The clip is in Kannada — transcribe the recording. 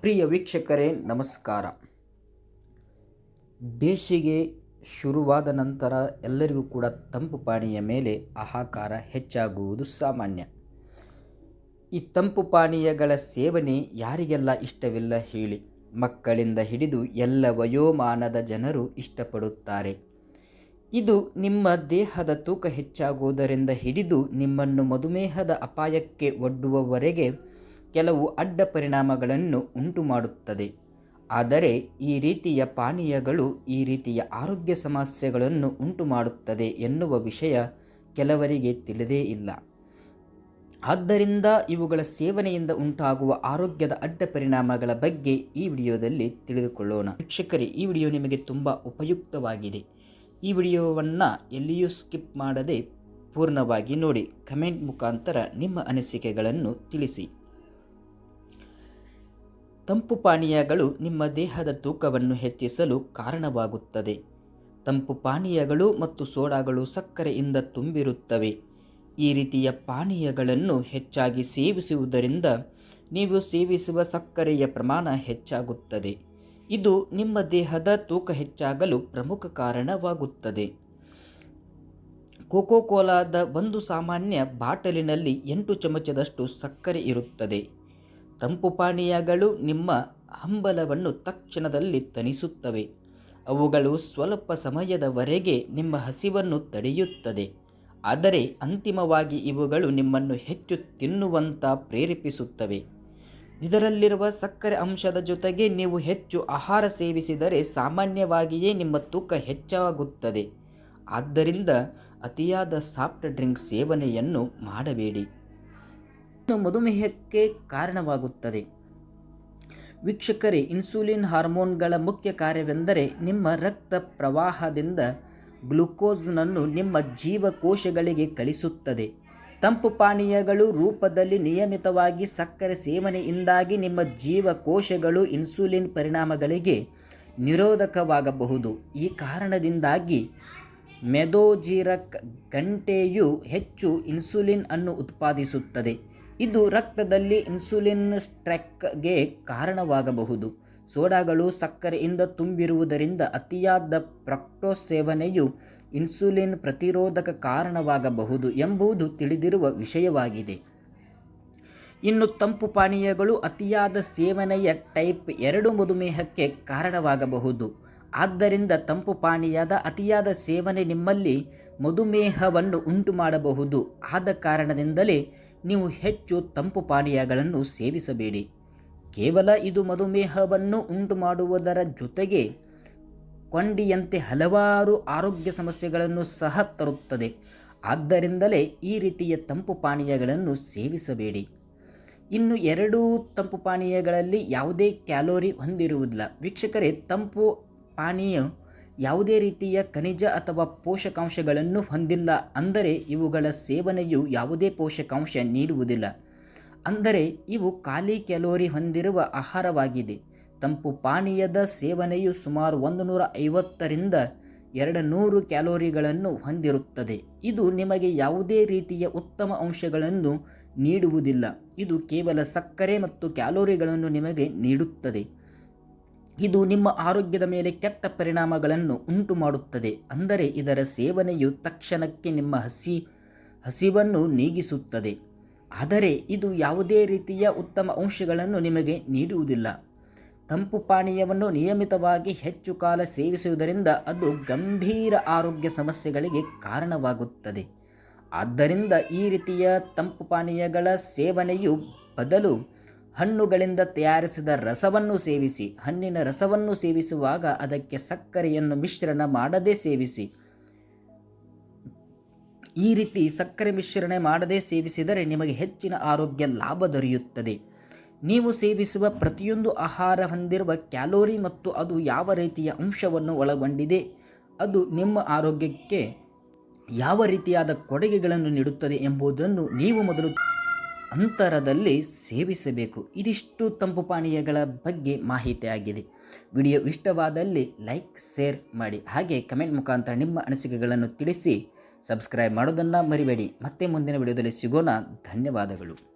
ಪ್ರಿಯ ವೀಕ್ಷಕರೇ, ನಮಸ್ಕಾರ. ಬೇಸಿಗೆ ಶುರುವಾದ ನಂತರ ಎಲ್ಲರಿಗೂ ಕೂಡ ತಂಪು ಪಾನೀಯ ಮೇಲೆ ಆಹಾಕಾರ ಹೆಚ್ಚಾಗುವುದು ಸಾಮಾನ್ಯ. ಈ ತಂಪು ಪಾನೀಯಗಳ ಸೇವನೆ ಯಾರಿಗೆಲ್ಲ ಇಷ್ಟವಿಲ್ಲ ಹೇಳಿ. ಮಕ್ಕಳಿಂದ ಹಿಡಿದು ಎಲ್ಲ ವಯೋಮಾನದ ಜನರು ಇಷ್ಟಪಡುತ್ತಾರೆ. ಇದು ನಿಮ್ಮ ದೇಹದ ತೂಕ ಹೆಚ್ಚಾಗುವುದರಿಂದ ಹಿಡಿದು ನಿಮ್ಮನ್ನು ಮಧುಮೇಹದ ಅಪಾಯಕ್ಕೆ ಒಡ್ಡುವವರೆಗೆ ಕೆಲವು ಅಡ್ಡ ಪರಿಣಾಮಗಳನ್ನು ಉಂಟು ಮಾಡುತ್ತದೆ ಆದರೆ ಈ ರೀತಿಯ ಪಾನೀಯಗಳು ಈ ರೀತಿಯ ಆರೋಗ್ಯ ಸಮಸ್ಯೆಗಳನ್ನು ಉಂಟು ಮಾಡುತ್ತದೆ ಎನ್ನುವ ವಿಷಯ ಕೆಲವರಿಗೆ ತಿಳಿದೇ ಇಲ್ಲ. ಆದ್ದರಿಂದ ಇವುಗಳ ಸೇವನೆಯಿಂದ ಉಂಟಾಗುವ ಆರೋಗ್ಯದ ಅಡ್ಡ ಪರಿಣಾಮಗಳ ಬಗ್ಗೆ ಈ ವಿಡಿಯೋದಲ್ಲಿ ತಿಳಿದುಕೊಳ್ಳೋಣ. ವೀಕ್ಷಕರೇ, ಈ ವಿಡಿಯೋ ನಿಮಗೆ ತುಂಬ ಉಪಯುಕ್ತವಾಗಿದೆ. ಈ ವಿಡಿಯೋವನ್ನು ಎಲ್ಲಿಯೂ ಸ್ಕಿಪ್ ಮಾಡದೆ ಪೂರ್ಣವಾಗಿ ನೋಡಿ. ಕಮೆಂಟ್ ಮುಖಾಂತರ ನಿಮ್ಮ ಅನಿಸಿಕೆಗಳನ್ನು ತಿಳಿಸಿ. ತಂಪು ಪಾನೀಯಗಳು ನಿಮ್ಮ ದೇಹದ ತೂಕವನ್ನು ಹೆಚ್ಚಿಸಲು ಕಾರಣವಾಗುತ್ತದೆ. ತಂಪು ಪಾನೀಯಗಳು ಮತ್ತು ಸೋಡಾಗಳು ಸಕ್ಕರೆಯಿಂದ ತುಂಬಿರುತ್ತವೆ. ಈ ರೀತಿಯ ಪಾನೀಯಗಳನ್ನು ಹೆಚ್ಚಾಗಿ ಸೇವಿಸುವುದರಿಂದ ನೀವು ಸೇವಿಸುವ ಸಕ್ಕರೆಯ ಪ್ರಮಾಣ ಹೆಚ್ಚಾಗುತ್ತದೆ. ಇದು ನಿಮ್ಮ ದೇಹದ ತೂಕ ಹೆಚ್ಚಾಗಲು ಪ್ರಮುಖ ಕಾರಣವಾಗುತ್ತದೆ. ಕೋಕೋ ಕೋಲಾದ ಒಂದು ಸಾಮಾನ್ಯ ಬಾಟಲಿನಲ್ಲಿ ಎಂಟು ಚಮಚದಷ್ಟು ಸಕ್ಕರೆ ಇರುತ್ತದೆ. ತಂಪು ಪಾನೀಯಗಳು ನಿಮ್ಮ ಹಂಬಲವನ್ನು ತಕ್ಷಣದಲ್ಲಿ ತಣಿಸುತ್ತವೆ. ಅವುಗಳು ಸ್ವಲ್ಪ ಸಮಯದವರೆಗೆ ನಿಮ್ಮ ಹಸಿವನ್ನು ತಡೆಯುತ್ತದೆ. ಆದರೆ ಅಂತಿಮವಾಗಿ ಇವುಗಳು ನಿಮ್ಮನ್ನು ಹೆಚ್ಚು ತಿನ್ನುವಂತ ಪ್ರೇರೇಪಿಸುತ್ತವೆ. ಇದರಲ್ಲಿರುವ ಸಕ್ಕರೆ ಅಂಶದ ಜೊತೆಗೆ ನೀವು ಹೆಚ್ಚು ಆಹಾರ ಸೇವಿಸಿದರೆ ಸಾಮಾನ್ಯವಾಗಿಯೇ ನಿಮ್ಮ ತೂಕ ಹೆಚ್ಚಾಗುತ್ತದೆ. ಆದ್ದರಿಂದ ಅತಿಯಾದ ಸಾಫ್ಟ್ ಡ್ರಿಂಕ್ ಸೇವನೆಯನ್ನು ಮಾಡಬೇಡಿ. ಮಧುಮೇಹಕ್ಕೆ ಕಾರಣವಾಗುತ್ತದೆ. ವೀಕ್ಷಕರೇ, ಇನ್ಸುಲಿನ್ ಹಾರ್ಮೋನ್ಗಳ ಮುಖ್ಯ ಕಾರ್ಯವೆಂದರೆ ನಿಮ್ಮ ರಕ್ತ ಪ್ರವಾಹದಿಂದ ಗ್ಲುಕೋಸ್ನನ್ನು ನಿಮ್ಮ ಜೀವಕೋಶಗಳಿಗೆ ಕಳಿಸುತ್ತದೆ. ತಂಪು ಪಾನೀಯಗಳು ರೂಪದಲ್ಲಿ ನಿಯಮಿತವಾಗಿ ಸಕ್ಕರೆ ಸೇವನೆಯಿಂದಾಗಿ ನಿಮ್ಮ ಜೀವಕೋಶಗಳು ಇನ್ಸುಲಿನ್ ಪರಿಣಾಮಗಳಿಗೆ ನಿರೋಧಕವಾಗಬಹುದು. ಈ ಕಾರಣದಿಂದಾಗಿ ಮೆದೋಜೀರಕ್ ಗಂಟೆಯು ಹೆಚ್ಚು ಇನ್ಸುಲಿನ್ ಅನ್ನು ಉತ್ಪಾದಿಸುತ್ತದೆ. ಇದು ರಕ್ತದಲ್ಲಿ ಇನ್ಸುಲಿನ್ ಸ್ಟ್ರೆಕ್ಗೆ ಕಾರಣವಾಗಬಹುದು. ಸೋಡಾಗಳು ಸಕ್ಕರೆಯಿಂದ ತುಂಬಿರುವುದರಿಂದ ಅತಿಯಾದ ಪ್ರಕ್ಟೋಸ್ ಸೇವನೆಯು ಇನ್ಸುಲಿನ್ ಪ್ರತಿರೋಧಕ ಕಾರಣವಾಗಬಹುದು ಎಂಬುದು ತಿಳಿದಿರುವ ವಿಷಯವಾಗಿದೆ. ಇನ್ನು ತಂಪು ಪಾನೀಯಗಳು ಅತಿಯಾದ ಸೇವನೆಯ ಟೈಪ್ ಎರಡು ಮಧುಮೇಹಕ್ಕೆ ಕಾರಣವಾಗಬಹುದು. ಆದ್ದರಿಂದ ತಂಪು ಪಾನೀಯದ ಅತಿಯಾದ ಸೇವನೆ ನಿಮ್ಮಲ್ಲಿ ಮಧುಮೇಹವನ್ನು ಉಂಟು ಮಾಡಬಹುದು ಆದ ಕಾರಣದಿಂದಲೇ ನೀವು ಹೆಚ್ಚು ತಂಪು ಪಾನೀಯಗಳನ್ನು ಸೇವಿಸಬೇಡಿ. ಕೇವಲ ಇದು ಮಧುಮೇಹವನ್ನು ಉಂಟು ಮಾಡುವುದರ ಜೊತೆಗೆ ಕೊಂಡಿಯಂತೆ ಹಲವಾರು ಆರೋಗ್ಯ ಸಮಸ್ಯೆಗಳನ್ನು ಸಹ ತರುತ್ತದೆ. ಆದ್ದರಿಂದಲೇ ಈ ರೀತಿಯ ತಂಪು ಪಾನೀಯಗಳನ್ನು ಸೇವಿಸಬೇಡಿ. ಇನ್ನು ಎರಡೂ ತಂಪು ಪಾನೀಯಗಳಲ್ಲಿ ಯಾವುದೇ ಕ್ಯಾಲೋರಿ ಹೊಂದಿರುವುದಿಲ್ಲ. ವೀಕ್ಷಕರೇ, ತಂಪು ಪಾನೀಯ ಯಾವುದೇ ರೀತಿಯ ಖನಿಜ ಅಥವಾ ಪೋಷಕಾಂಶಗಳನ್ನು ಹೊಂದಿಲ್ಲ. ಅಂದರೆ ಇವುಗಳ ಸೇವನೆಯು ಯಾವುದೇ ಪೋಷಕಾಂಶ ನೀಡುವುದಿಲ್ಲ. ಅಂದರೆ ಇವು ಖಾಲಿ ಕ್ಯಾಲೋರಿ ಹೊಂದಿರುವ ಆಹಾರವಾಗಿದೆ. ತಂಪು ಪಾನೀಯದ ಸೇವನೆಯು ಸುಮಾರು ಒಂದು ನೂರ ಐವತ್ತರಿಂದ ಎರಡು ನೂರು ಕ್ಯಾಲೋರಿಗಳನ್ನು ಹೊಂದಿರುತ್ತದೆ. ಇದು ನಿಮಗೆ ಯಾವುದೇ ರೀತಿಯ ಉತ್ತಮ ಅಂಶಗಳನ್ನು ನೀಡುವುದಿಲ್ಲ. ಇದು ಕೇವಲ ಸಕ್ಕರೆ ಮತ್ತು ಕ್ಯಾಲೋರಿಗಳನ್ನು ನಿಮಗೆ ನೀಡುತ್ತದೆ. ಇದು ನಿಮ್ಮ ಆರೋಗ್ಯದ ಮೇಲೆ ಕೆಟ್ಟ ಪರಿಣಾಮಗಳನ್ನು ಉಂಟು ಮಾಡುತ್ತದೆ ಅಂದರೆ ಇದರ ಸೇವನೆಯು ತಕ್ಷಣಕ್ಕೆ ನಿಮ್ಮ ಹಸಿ, ಹಸಿವನ್ನು ನೀಗಿಸುತ್ತದೆ. ಆದರೆ ಇದು ಯಾವುದೇ ರೀತಿಯ ಉತ್ತಮ ಅಂಶಗಳನ್ನು ನಿಮಗೆ ನೀಡುವುದಿಲ್ಲ. ತಂಪು ಪಾನೀಯವನ್ನು ನಿಯಮಿತವಾಗಿ ಹೆಚ್ಚು ಕಾಲ ಸೇವಿಸುವುದರಿಂದ ಅದು ಗಂಭೀರ ಆರೋಗ್ಯ ಸಮಸ್ಯೆಗಳಿಗೆ ಕಾರಣವಾಗುತ್ತದೆ. ಆದ್ದರಿಂದ ಈ ರೀತಿಯ ತಂಪು ಪಾನೀಯಗಳ ಸೇವನೆಯು ಬದಲು ಹಣ್ಣುಗಳಿಂದ ತಯಾರಿಸಿದ ರಸವನ್ನು ಸೇವಿಸಿ, ಹಣ್ಣಿನ ರಸವನ್ನು ಸೇವಿಸುವಾಗ ಅದಕ್ಕೆ ಸಕ್ಕರೆಯನ್ನು ಮಿಶ್ರಣ ಮಾಡದೇ ಸೇವಿಸಿ. ಈ ರೀತಿ ಸಕ್ಕರೆ ಮಿಶ್ರಣ ಮಾಡದೇ ಸೇವಿಸಿದರೆ ನಿಮಗೆ ಹೆಚ್ಚಿನ ಆರೋಗ್ಯ ಲಾಭ ದೊರೆಯುತ್ತದೆ. ನೀವು ಸೇವಿಸುವ ಪ್ರತಿಯೊಂದು ಆಹಾರ ಹೊಂದಿರುವ ಕ್ಯಾಲೋರಿ ಮತ್ತು ಅದು ಯಾವ ರೀತಿಯ ಅಂಶವನ್ನು ಒಳಗೊಂಡಿದೆ, ಅದು ನಿಮ್ಮ ಆರೋಗ್ಯಕ್ಕೆ ಯಾವ ರೀತಿಯಾದ ಕೊಡುಗೆಗಳನ್ನು ನೀಡುತ್ತದೆ ಎಂಬುದನ್ನು ನೀವು ಮೊದಲು ಅಂತರದಲ್ಲಿ ಸೇವಿಸಬೇಕು. ಇದಿಷ್ಟು ತಂಪು ಪಾನೀಯಗಳ ಬಗ್ಗೆ ಮಾಹಿತಿ ಆಗಿದೆ. ವಿಡಿಯೋ ಇಷ್ಟವಾದಲ್ಲಿ ಲೈಕ್, ಶೇರ್ ಮಾಡಿ. ಹಾಗೆ ಕಮೆಂಟ್ ಮುಖಾಂತರ ನಿಮ್ಮ ಅನಿಸಿಕೆಗಳನ್ನು ತಿಳಿಸಿ ಸಬ್ಸ್ಕ್ರೈಬ್ ಮಾಡೋದನ್ನು ಮರಿಬೇಡಿ. ಮತ್ತೆ ಮುಂದಿನ ವಿಡಿಯೋದಲ್ಲಿ ಸಿಗೋಣ. ಧನ್ಯವಾದಗಳು.